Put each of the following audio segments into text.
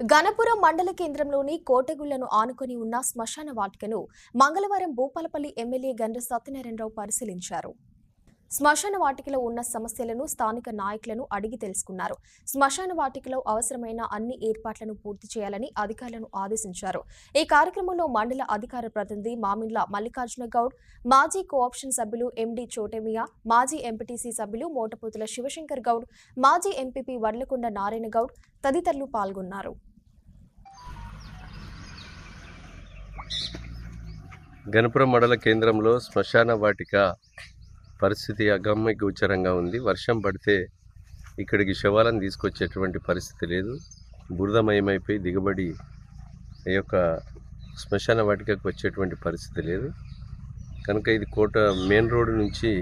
గణపురం మండల కేంద్రంలోని కోటగుళ్ళను ఆనుకొని ఉన్న శ్మశాన వాటికను మంగళవారం భూపాలపల్లి ఎమ్మెల్యే గండ్ర సత్యనారాయణరావు పరిశీలించారు. శ్మశాన వాటికలో ఉన్న సమస్యలను స్థానిక నాయకులను అడిగి తెలుసుకున్నారు. శ్మశాన వాటికలో అవసరమైన అన్ని ఏర్పాట్లను పూర్తి చేయాలని అధికారులను ఆదేశించారు. ఈ కార్యక్రమంలో మండల అధికార ప్రతినిధి మామిండ్ల మల్లికార్జున గౌడ్ మాజీ కోఆప్షన్ సభ్యులు ఎండి చోటేమియా మాజీ ఎంపీటీసీ సభ్యులు మోటపోతుల శివశంకర్ గౌడ్ మాజీ ఎంపీపీ వడ్లకొండ నారాయణ గౌడ్ తదితరులు పాల్గొన్నారు. గణపురం మండల కేంద్రంలో శ్మశాన వాటిక పరిస్థితి అగమ్య గోచరంగా ఉంది. వర్షం పడితే ఇక్కడికి శవాలను తీసుకొచ్చేటువంటి పరిస్థితి లేదు. బురదమయమైపోయి దిగబడి ఈ యొక్క శ్మశాన వాటికకు వచ్చేటువంటి పరిస్థితి లేదు. కనుక ఇది కోట మెయిన్ రోడ్ నుంచి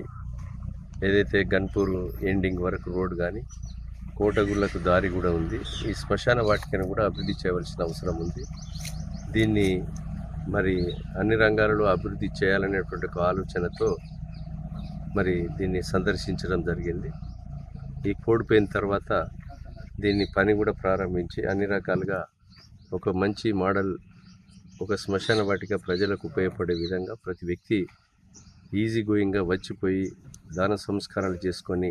ఏదైతే గన్పూర్ ఎండింగ్ వరకు రోడ్ కానీ కోటగుళ్ళకు దారి కూడా ఉంది. ఈ శ్మశాన వాటికను కూడా అభివృద్ధి చేయవలసిన అవసరం ఉంది. దీన్ని మరి అన్ని రంగాలలో అభివృద్ధి చేయాలనేటువంటి ఒక ఆలోచనతో మరి దీన్ని సందర్శించడం జరిగింది. ఈ కోడిపోయిన తర్వాత దీన్ని పని కూడా ప్రారంభించి అన్ని రకాలుగా ఒక మంచి మోడల్ ఒక శ్మశాన వాటిక ప్రజలకు ఉపయోగపడే విధంగా ప్రతి వ్యక్తి ఈజీ గోయింగ్గా వచ్చిపోయి దాన సంస్కారాలు చేసుకొని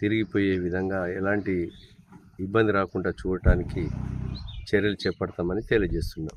తిరిగిపోయే విధంగా ఎలాంటి ఇబ్బంది రాకుండా చూడటానికి చర్యలు చేపడతామని తెలియజేస్తున్నాం.